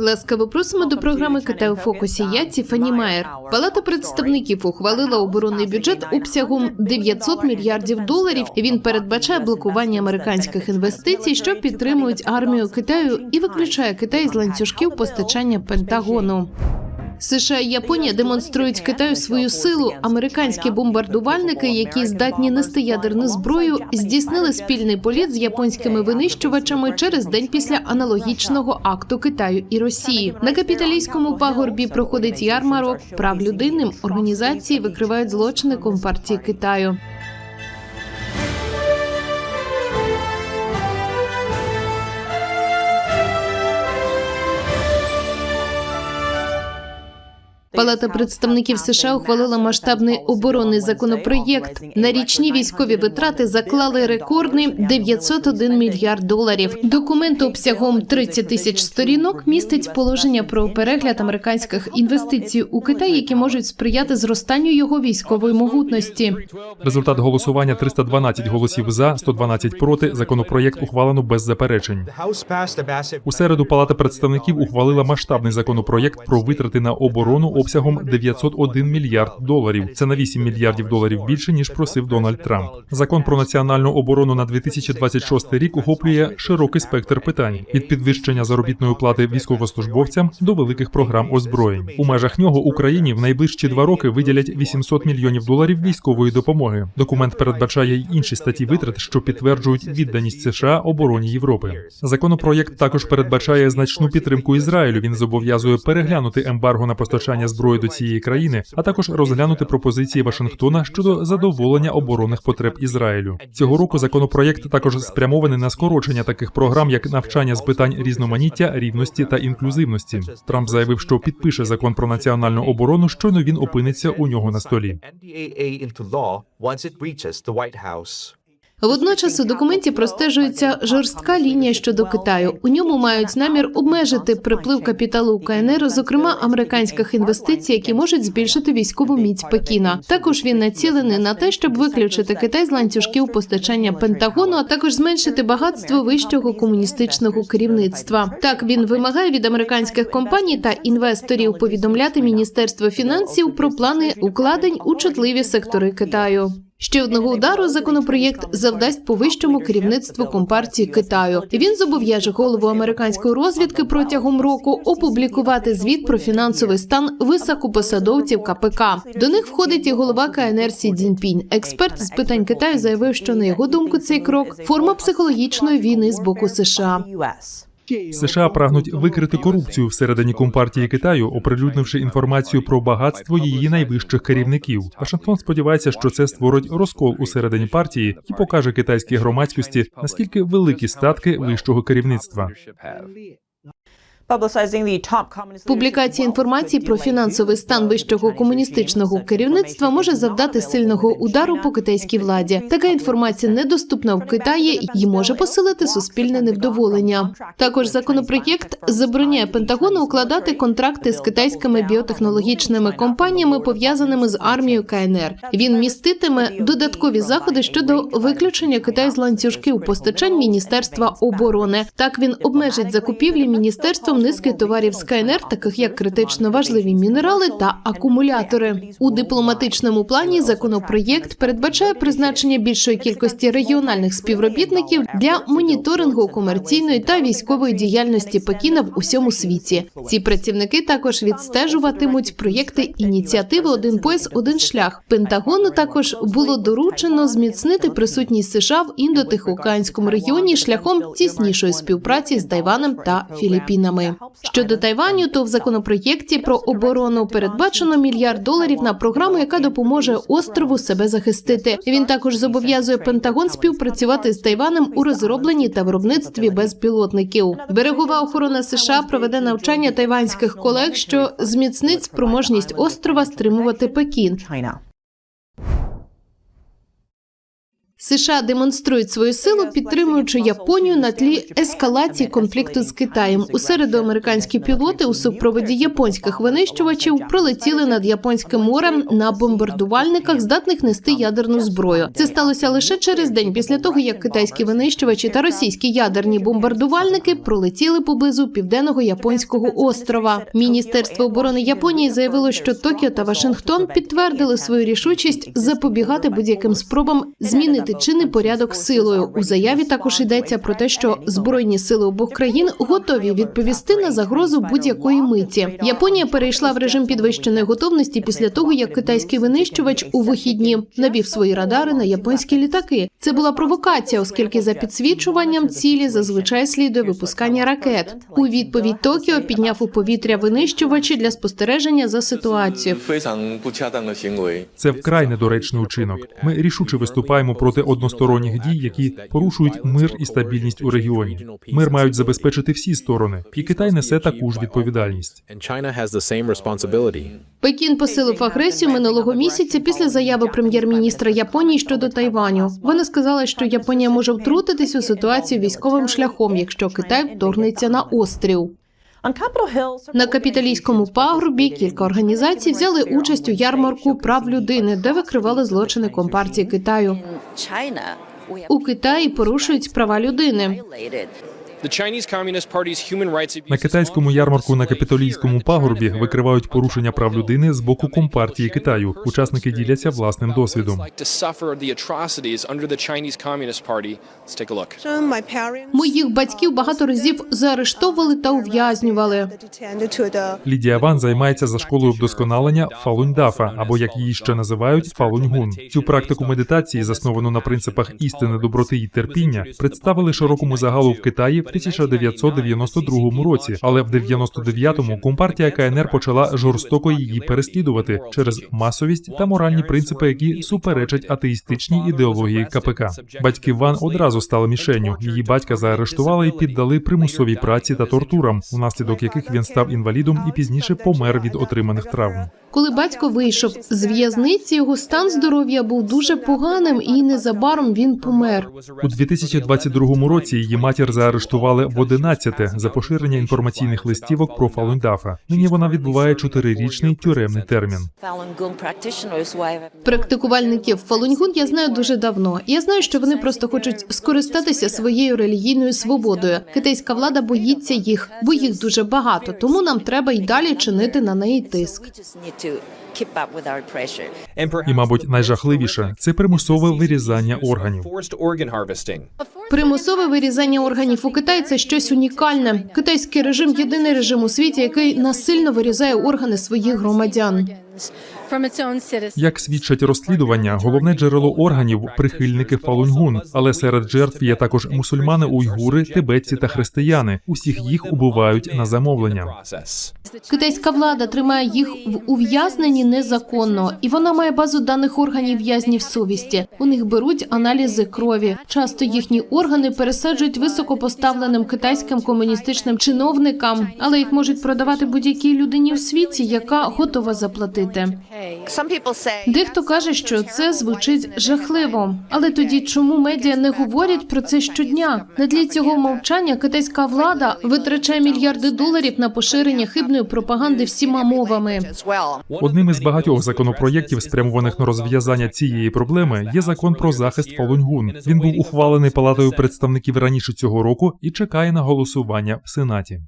Ласкаво просимо до програми «КТ у фокусі. Я Тіфані Майер. Палата представників ухвалила оборонний бюджет обсягом 900 мільярдів доларів. Він передбачає блокування американських інвестицій, що підтримують армію Китаю, і виключає Китай з ланцюжків постачання Пентагону. США і Японія демонструють Китаю свою силу. Американські бомбардувальники, які здатні нести ядерну зброю, здійснили спільний політ з японськими винищувачами через день після аналогічного акту Китаю і Росії. На капіталійському пагорбі проходить ярмарок прав людини. Організації викривають злочини компартії Китаю. Палата представників США ухвалила масштабний оборонний законопроєкт. На річні військові витрати заклали рекордний 901 мільярд доларів. Документ обсягом 30 тисяч сторінок містить положення про перегляд американських інвестицій у Китай, які можуть сприяти зростанню його військової могутності. Результат голосування 312 голосів за, 112 проти. Законопроєкт ухвалено без заперечень. У середу Палата представників ухвалила масштабний законопроєкт про витрати на оборону обсягом 901 мільярд доларів. Це на 8 мільярдів доларів більше ніж просив Дональд Трамп. Закон про національну оборону на 2026 рік охоплює широкий спектр питань від підвищення заробітної плати військовослужбовцям до великих програм озброєнь. У межах нього Україні в найближчі два роки виділять 800 мільйонів доларів військової допомоги. Документ передбачає й інші статті витрат, що підтверджують відданість США обороні Європи. Законопроєкт також передбачає значну підтримку Ізраїлю. Він зобов'язує переглянути ембарго на постачання зброї до цієї країни, а також розглянути пропозиції Вашингтона щодо задоволення оборонних потреб Ізраїлю. Цього року законопроєкт також спрямований на скорочення таких програм, як навчання з питань різноманіття, рівності та інклюзивності. Трамп заявив, що підпише закон про національну оборону, щойно він опиниться у нього на столі. Водночас у документі простежується жорстка лінія щодо Китаю. У ньому мають намір обмежити приплив капіталу КНР, зокрема американських інвестицій, які можуть збільшити військову міць Пекіна. Також він націлений на те, щоб виключити Китай з ланцюжків постачання Пентагону, а також зменшити багатство вищого комуністичного керівництва. Так він вимагає від американських компаній та інвесторів повідомляти Міністерство фінансів про плани укладень у чутливі сектори Китаю. Ще одного удару законопроєкт завдасть по вищому керівництву компартії Китаю. Він зобов'яже голову американської розвідки протягом року опублікувати звіт про фінансовий стан високопосадовців КПК. До них входить і голова КНР Сі Цзіньпінь. Експерт з питань Китаю заявив, що на його думку цей крок форма психологічної війни з боку США. США прагнуть викрити корупцію всередині компартії Китаю, оприлюднивши інформацію про багатство її найвищих керівників. Вашингтон сподівається, що це створить розкол усередині партії і покаже китайській громадськості наскільки великі статки вищого керівництва. Публікація інформації про фінансовий стан вищого комуністичного керівництва може завдати сильного удару по китайській владі. Така інформація недоступна в Китаї і може посилити суспільне невдоволення. Також законопроєкт забороняє Пентагону укладати контракти з китайськими біотехнологічними компаніями, пов'язаними з армією КНР. Він міститиме додаткові заходи щодо виключення Китаю з ланцюжків постачань Міністерства оборони. Так він обмежить закупівлі міністерством низки товарів з таких як критично важливі мінерали та акумулятори. У дипломатичному плані законопроєкт передбачає призначення більшої кількості регіональних співробітників для моніторингу комерційної та військової діяльності Пекіна в усьому світі. Ці працівники також відстежуватимуть проєкти ініціативи Один пояс, один шлях. Пентагону також було доручено зміцнити присутність США в індотихоокеанському регіоні шляхом тіснішої співпраці з Тайваном та Філіппінами. Щодо Тайваню, то в законопроєкті про оборону передбачено мільярд доларів на програму, яка допоможе острову себе захистити. Він також зобов'язує Пентагон співпрацювати з Тайваном у розробленні та виробництві безпілотників. Берегова охорона США проведе навчання тайванських колег, що зміцнить спроможність острова стримувати Пекін. США демонструють свою силу, підтримуючи Японію на тлі ескалації конфлікту з Китаєм. У середу американські пілоти у супроводі японських винищувачів пролетіли над японським морем на бомбардувальниках, здатних нести ядерну зброю. Це сталося лише через день після того, як китайські винищувачі та російські ядерні бомбардувальники пролетіли поблизу південного японського острова. Міністерство оборони Японії заявило, що Токіо та Вашингтон підтвердили свою рішучість запобігати будь-яким спробам змінити встановити чинний порядок силою. У заяві також йдеться про те, що збройні сили обох країн готові відповісти на загрозу будь-якої миті. Японія перейшла в режим підвищеної готовності після того, як китайський винищувач у вихідні навів свої радари на японські літаки. Це була провокація, оскільки за підсвічуванням цілі зазвичай слідує випускання ракет. У відповідь Токіо підняв у повітря винищувачі для спостереження за ситуацією. Це вкрай недоречний учинок. Ми рішуче виступаємо проти односторонніх дій, які порушують мир і стабільність у регіоні. Мир мають забезпечити всі сторони, і Китай несе таку ж відповідальність. Пекін посилив агресію минулого місяця після заяви прем'єр-міністра Японії щодо Тайваню. Вона сказала, що Японія може втрутитись у ситуацію військовим шляхом, якщо Китай вторгнеться на острів. На капіталійському пагорбі кілька організацій взяли участь у ярмарку прав людини, де викривали злочини компартії Китаю. У Китаї порушують права людини. На китайському ярмарку на капітолійському пагорбі викривають порушення прав людини з боку компартії Китаю. Учасники діляться власним досвідом. Моїх батьків багато разів заарештовували та ув'язнювали. Лідія Ван займається за школою вдосконалення Фалуньдафа, або як її ще називають Фалуньгун. Цю практику медитації, засновану на принципах істини, доброти і терпіння, представили широкому загалу в Китаї в 1992 році. Але в 99-му компартія КНР почала жорстоко її переслідувати через масовість та моральні принципи, які суперечать атеїстичній ідеології КПК. Батьки Ван одразу стали мішенню. Її батька заарештували і піддали примусовій праці та тортурам, унаслідок яких він став інвалідом і пізніше помер від отриманих травм. Коли батько вийшов з в'язниці, його стан здоров'я був дуже поганим, і незабаром він помер. У 2022 році її матір заарештували в 11-те за поширення інформаційних листівок про Фалуньдафа. Нині вона відбуває чотирирічний тюремний термін. Практикувальників Фалуньгун я знаю дуже давно. Я знаю, що вони просто хочуть скористатися своєю релігійною свободою. Китайська влада боїться їх, бо їх дуже багато. Тому нам треба й далі чинити на неї тиск. І, мабуть, найжахливіше це примусове вирізання органів. Forced organ. Примусове вирізання органів у Китаї це щось унікальне. Китайський режим єдиний режим у світі, який насильно вирізає органи своїх громадян. Як свідчать розслідування, головне джерело органів прихильники Фалуньгун, але серед жертв є також мусульмани, уйгури, тибетці та християни. Усіх їх убивають на замовлення. Китайська влада тримає їх в ув'язненні незаконно, і вона має базу даних органів в'язнів совісті. У них беруть аналізи крові. Часто їхні органи пересаджують високопоставленим китайським комуністичним чиновникам, але їх можуть продавати будь-якій людині у світі, яка готова заплатити. Дехто каже, що це звучить жахливо. Але тоді чому медіа не говорять про це щодня? На тлі цього мовчання китайська влада витрачає мільярди доларів на поширення хибної пропаганди всіма мовами. Одним із багатьох законопроєктів, спрямованих на розв'язання цієї проблеми, є закон про захист Фалуньгун. Він був ухвалений палатою представників раніше цього року і чекає на голосування в сенаті.